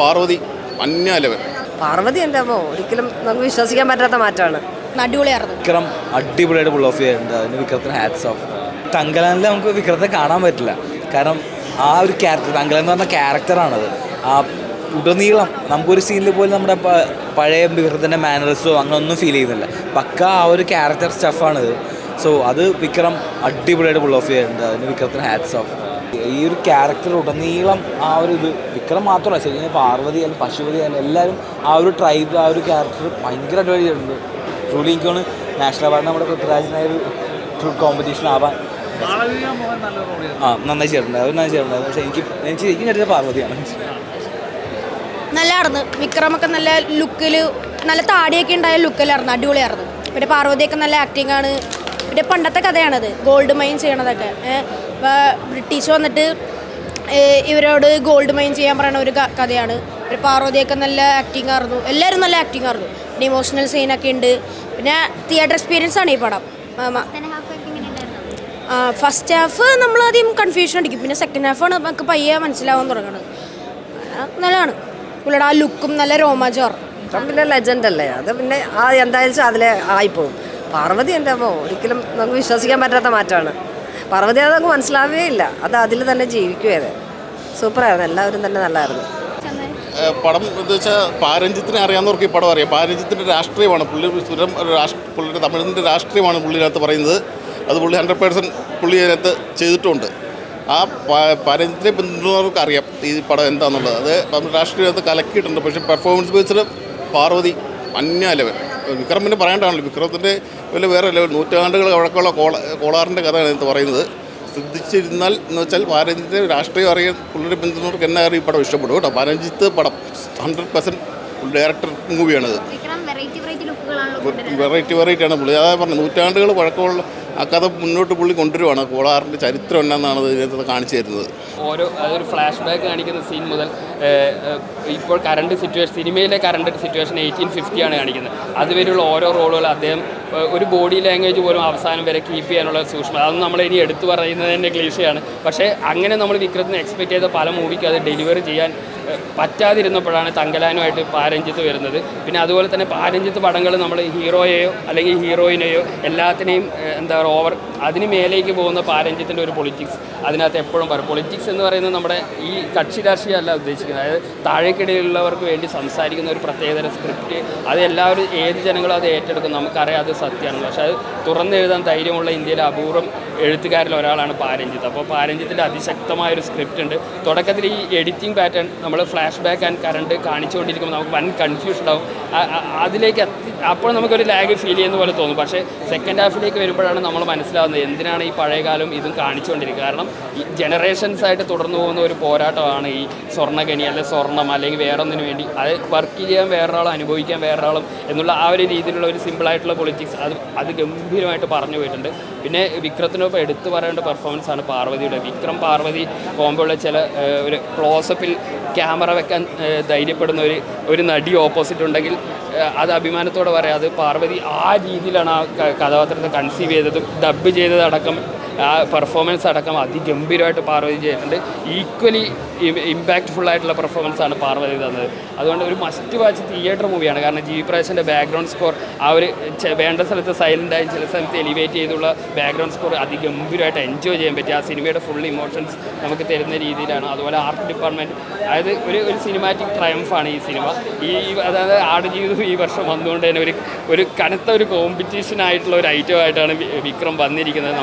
പാർവതി അന്യ ലെവൽ. പാർവതി അമ്മോ ഒരിക്കലും നമുക്ക് വിശ്വസിക്കാൻ പറ്റാത്ത മാറ്റമാണ്. അടിപൊളിയായിരുന്നു. വിക്രം അടിപൊളിയായിട്ട് പുൾ ഓഫ് ചെയ്യുന്നുണ്ട് അതിന് വിക്രത്തിന് ഹാറ്റ്സ് ഓഫ് തങ്കലാനിൽ നമുക്ക് വിക്രത്തെ കാണാൻ പറ്റില്ല. കാരണം ആ ഒരു ക്യാരക്ടർ തങ്കലൻ എന്ന് പറഞ്ഞ ക്യാരക്ടറാണത് ആ ഉടനീളം നമുക്കൊരു സീനിൽ പോലും നമ്മുടെ പഴയ വിക്രത്തിന്റെ മാനറസോ അങ്ങനൊന്നും ഫീൽ ചെയ്യുന്നില്ല. പക്ക ആ ഒരു ക്യാരക്ടർ സ്റ്റഫാണിത് സോ അത് വിക്രം അടിപൊളിയായിട്ട് പുൾ ഓഫ് ചെയ്യുന്നുണ്ട് അതിന് വിക്രത്തിന് ഹാറ്റ്സ് ഓഫ് ഈ ഒരു ക്യാരക്ടർ ഉടനീളം ആ ഒരു ഇത് വിക്രം മാത്രമല്ല ശരിക്കും പാർവതി ആയാലും പശുപതി ആയാലും എല്ലാവരും ആ ഒരു ട്രൈബ് ആ ഒരു ക്യാരക്ടർ ഭയങ്കര അഡ്വാന്റേജ് ഉണ്ട് ട്രൂലി എനിക്കാണ് നാഷണൽ അവാർഡ് നമ്മുടെ പൃഥ്വിരാജിനായ ഒരു ട്രൂ കോമ്പറ്റീഷൻ ആവാൻ ആ നന്നായി അത് നന്നായി ചെയ്തിട്ടുണ്ട് പക്ഷേ എനിക്ക് ശരിക്കും പാർവതിയാണ്. നല്ലതായിരുന്നു വിക്രമൊക്കെ നല്ല ലുക്കിൽ നല്ല താടിയൊക്കെ ഉണ്ടായ ലുക്കിലായിരുന്നു അടിപൊളിയായിരുന്നു. പിന്നെ പാർവതിയൊക്കെ നല്ല ആക്ടിങ് ആണ്. പിന്നെ പണ്ടത്തെ കഥയാണത് ഗോൾഡ് മൈൻ ചെയ്യണതൊക്കെ. ഇപ്പൊ ബ്രിട്ടീഷ് വന്നിട്ട് ഇവരോട് ഗോൾഡ് മൈൻ ചെയ്യാൻ പറയുന്ന ഒരു കഥയാണ്. ഒരു പാർവതിയൊക്കെ നല്ല ആക്ടിങ് ആയിരുന്നു. എല്ലാവരും നല്ല ആക്ടിങ് ആയിരുന്നു. പിന്നെ ഇമോഷണൽ സീനൊക്കെ ഉണ്ട്. പിന്നെ തിയേറ്റർ എക്സ്പീരിയൻസ് ആണ് ഈ പടം. ഫസ്റ്റ് ഹാഫ് നമ്മൾ ആദ്യം കൺഫ്യൂഷൻ അടിക്കും. പിന്നെ സെക്കൻഡ് ഹാഫാണ് നമുക്ക് പയ്യെ മനസ്സിലാവാൻ തുടങ്ങുന്നത് നല്ലതാണ്. പുള്ളിയുടെ ആ ലുക്കും നല്ല രോമാചോർ പിന്നെ ലെജൻഡ് അല്ലേ? അത് പിന്നെ ആ എന്തായാലും അതിലെ ആയിപ്പോവും. പാർവതി എന്റെ ഒരിക്കലും നമുക്ക് വിശ്വസിക്കാൻ പറ്റാത്ത മാറ്റമാണ്. പാർവതി അതങ്ങ് മനസ്സിലാവേ ഇല്ല. അത് അതിൽ തന്നെ ജീവിക്കുവേ സൂപ്പറായിരുന്നു. എല്ലാവരും തന്നെ നല്ലതായിരുന്നു. പടം എന്ന് വെച്ചാൽ പാരഞ്ജിത്തിനെ അറിയാവുന്നവർക്ക് ഈ പടം അറിയാം. പാരഞ്ജിത്തിന്റെ രാഷ്ട്രീയമാണ്. പുള്ളി സുരം രാഷ്ട്ര പുള്ളിയുടെ തമിഴിന്റെ രാഷ്ട്രീയമാണ് പുള്ളിനകത്ത് പറയുന്നത്. അത് പുള്ളി ഹൺഡ്രഡ് പേഴ്സന്റ് പുള്ളി അതിനകത്ത് ചെയ്തിട്ടുണ്ട്. ആ പാരഞ്ജിത്തിനെ പിന്തുണർക്ക് അറിയാം ഈ പടം എന്താണെന്നുള്ളത് അത് രാഷ്ട്രീയത്ത് കലക്കിയിട്ടുണ്ട്. പക്ഷേ പെർഫോമൻസ് ബേസിൽ പാർവതി അന്യ ലെവൽ വിക്രമിനെ പറയേണ്ടതാണല്ലോ. വിക്രമത്തിന്റെ വലിയ വേറെ ലെവൽ നൂറ്റാണ്ടുകൾ വഴക്കമുള്ള കോള കോളാറിന്റെ കഥയാണ് ഇതിനകത്ത് പറയുന്നത്. ശ്രദ്ധിച്ചിരുന്നാൽ എന്ന് വെച്ചാൽ പാരഞ്ജിത്ത് രാഷ്ട്രീയം അറിയാൻ പുള്ളിയുടെ പിന്തുണർക്ക് എന്നെ അറിയും ഈ പടം ഇഷ്ടപ്പെടും കേട്ടോ. പാരഞ്ജിത്ത് പടം ഹൺഡ്രഡ് പെർസെന്റ് ഡയറക്ടർ മൂവിയാണിത് വിക്രം വെറൈറ്റി വെറൈറ്റിയാണ് പുള്ളി. അതായത് പറഞ്ഞു നൂറ്റാണ്ടുകൾ പഴക്കമുള്ള ആ കഥ മുന്നോട്ട് പുള്ളി കൊണ്ടുവരുവാണ്. കോളാറിന്റെ ചരിത്രം എന്നാണ് ഇതിനകത്ത് കാണിച്ചു തരുന്നത്. ഓരോ അതൊരു ഫ്ലാഷ് ബാക്ക് കാണിക്കുന്ന സീൻ മുതൽ ഇപ്പോൾ കറണ്ട് സിറ്റുവേഷൻ സിനിമയിലെ കറണ്ട് സിറ്റുവേഷൻ എയ്റ്റീൻ ഫിഫ്റ്റി ആണ് കാണിക്കുന്നത്. അതുവരെയുള്ള ഓരോ റോളുകൾ അദ്ദേഹം ഒരു ബോഡി ലാംഗ്വേജ് പോലും അവസാനം വരെ കീപ്പ് ചെയ്യാനുള്ള സൂക്ഷ്മ അതൊന്നും നമ്മൾ ഇനി എടുത്തു പറയുന്നത് പറയുന്നതിന്റെ ക്ലീഷയാണ് പക്ഷേ അങ്ങനെ നമ്മൾ വിക്രത്തിന് എക്സ്പെക്ട് ചെയ്ത പല മൂവിക്ക് അത് ഡെലിവറി ചെയ്യാൻ പറ്റാതിരുന്നപ്പോഴാണ് തങ്കലാനുമായിട്ട് പാരഞ്ജിത്ത് വരുന്നത്. പിന്നെ അതുപോലെ തന്നെ പാരഞ്ജിത്ത് പടങ്ങൾ നമ്മൾ ഹീറോയെയോ അല്ലെങ്കിൽ ഹീറോയിനെയോ എല്ലാത്തിനെയും എന്താ പറയുക ഓവർ അതിന് മേലേക്ക് പോകുന്ന പാരഞ്ജിത്തിന്റെ ഒരു പൊളിറ്റിക്സ് അതിനകത്ത് എപ്പോഴും പറയും. പൊളിറ്റിക്സ് എന്ന് പറയുന്നത് നമ്മുടെ ഈ കക്ഷി രാഷ്ട്രീയമല്ല ഉദ്ദേശിക്കുന്നത്. അതായത് താഴേക്കിടയിലുള്ളവർക്ക് വേണ്ടി സംസാരിക്കുന്ന ഒരു പ്രത്യേകതര സ്ക്രിപ്റ്റ് അത് എല്ലാവരും ഏത് ജനങ്ങളും അത് ഏറ്റെടുക്കും നമുക്കറിയാം അത് സത്യമാണ്. പക്ഷേ അത് തുറന്നെഴുതാൻ ധൈര്യമുള്ള ഇന്ത്യയിലെ അപൂർവം എഴുത്തുകാരിൽ ഒരാളാണ് പാരഞ്ജിത്ത്. അപ്പോൾ പാരഞ്ജിത്തിന്റെ അതിശക്തമായ ഒരു സ്ക്രിപ്റ്റ് ഉണ്ട് തുടക്കത്തിൽ ഈ എഡിറ്റിംഗ് പാറ്റേൺ നമ്മൾ ഫ്ലാഷ് ബാക്ക് ആൻഡ് കറണ്ട് കാണിച്ചുകൊണ്ടിരിക്കുമ്പോൾ നമുക്ക് വൻ കൺഫ്യൂഷൻ ഉണ്ടാവും. അതിലേക്ക് അപ്പോൾ നമുക്കൊരു ലാഗ് ഫീൽ ചെയ്യുന്ന പോലെ തോന്നും. പക്ഷേ സെക്കൻഡ് ഹാഫിലേക്ക് വരുമ്പോഴാണ് നമ്മൾ മനസ്സിലാവുന്നത് എന്തിനാണ് ഈ പഴയകാലം ഇതും കാണിച്ചുകൊണ്ടിരിക്കുക കാരണം ഈ ജനറേഷൻസ് ആയിട്ട് തുടർന്നു പോകുന്ന ഒരു പോരാട്ടമാണ് ഈ സ്വർണഖനി അല്ലെങ്കിൽ സ്വർണം അല്ലെങ്കിൽ വേറെ ഒന്നിനു വേണ്ടി. അത് വർക്ക് ചെയ്യാൻ വേറൊരാളും അനുഭവിക്കാൻ വേറൊരാളും എന്നുള്ള ആ ഒരു രീതിയിലുള്ള ഒരു സിമ്പിളായിട്ടുള്ള പൊളിറ്റിക്സ് അത് അത് ഗംഭീരമായിട്ട് പറഞ്ഞു പോയിട്ടുണ്ട്. പിന്നെ വിക്രത്തിനൊപ്പം എടുത്തു പറയേണ്ട പെർഫോമൻസ് ആണ് പാർവതിയുടെ. വിക്രം പാർവതി പോകുമ്പോഴുള്ള ചില ഒരു ക്ലോസപ്പിൽ ക്യാമറ വെക്കാൻ ധൈര്യപ്പെടുന്ന ഒരു ഒരു നടി ഓപ്പോസിറ്റ് ഉണ്ടെങ്കിൽ അത് അഭിമാനത്തോടെ പറയാം. അത് പാർവതി ആ രീതിയിലാണ് ആ കഥാപാത്രത്തെ കൺസീവ് ചെയ്തതും ഡബ് ചെയ്തതടക്കം ആ പെർഫോമൻസ് അടക്കം അതിഗംഭീരമായിട്ട് പാർവതി ചെയ്തിട്ടുണ്ട് ഈക്വലി ഇമ്പാക്റ്റ്ഫുൾ ആയിട്ടുള്ള പെർഫോമൻസ് ആണ് പാർവതി തന്നത്. അതുകൊണ്ട് ഒരു മസ്റ്റ് വാച്ച് തിയേറ്റർ മൂവിയാണ് കാരണം ജി പ്രാശന്റെ ബാക്ക്ഗ്രൗണ്ട് സ്കോർ ആ ഒരു വേണ്ട സ്ഥലത്ത് സൈലന്റ് ആയി ചില സ്ഥലത്ത് എലിവേറ്റ് ചെയ്തുള്ള ബാക്ക്ഗ്രൗണ്ട് സ്കോർ അതിഗംഭീരമായിട്ട് എൻജോയ് ചെയ്യാൻ പറ്റി. ആ സിനിമയുടെ ഫുൾ ഇമോഷൻസ് നമുക്ക് തരുന്ന രീതിയിലാണ്. അതുപോലെ ആർട്ട് ഡിപ്പാർട്ട്മെന്റ് അതായത് ഒരു ഒരു സിനിമാറ്റിക് ട്രയംഫാണ് ഈ സിനിമ. ഈ അതായത് ആടുജീവിതം ഈ വർഷം വന്നുകൊണ്ട് തന്നെ ഒരു ഒരു കനത്ത ഒരു കോമ്പറ്റീഷൻ ആയിട്ടുള്ള ഒരു ഐറ്റം ആയിട്ടാണ് വിക്രം വന്നിരിക്കുന്നത്.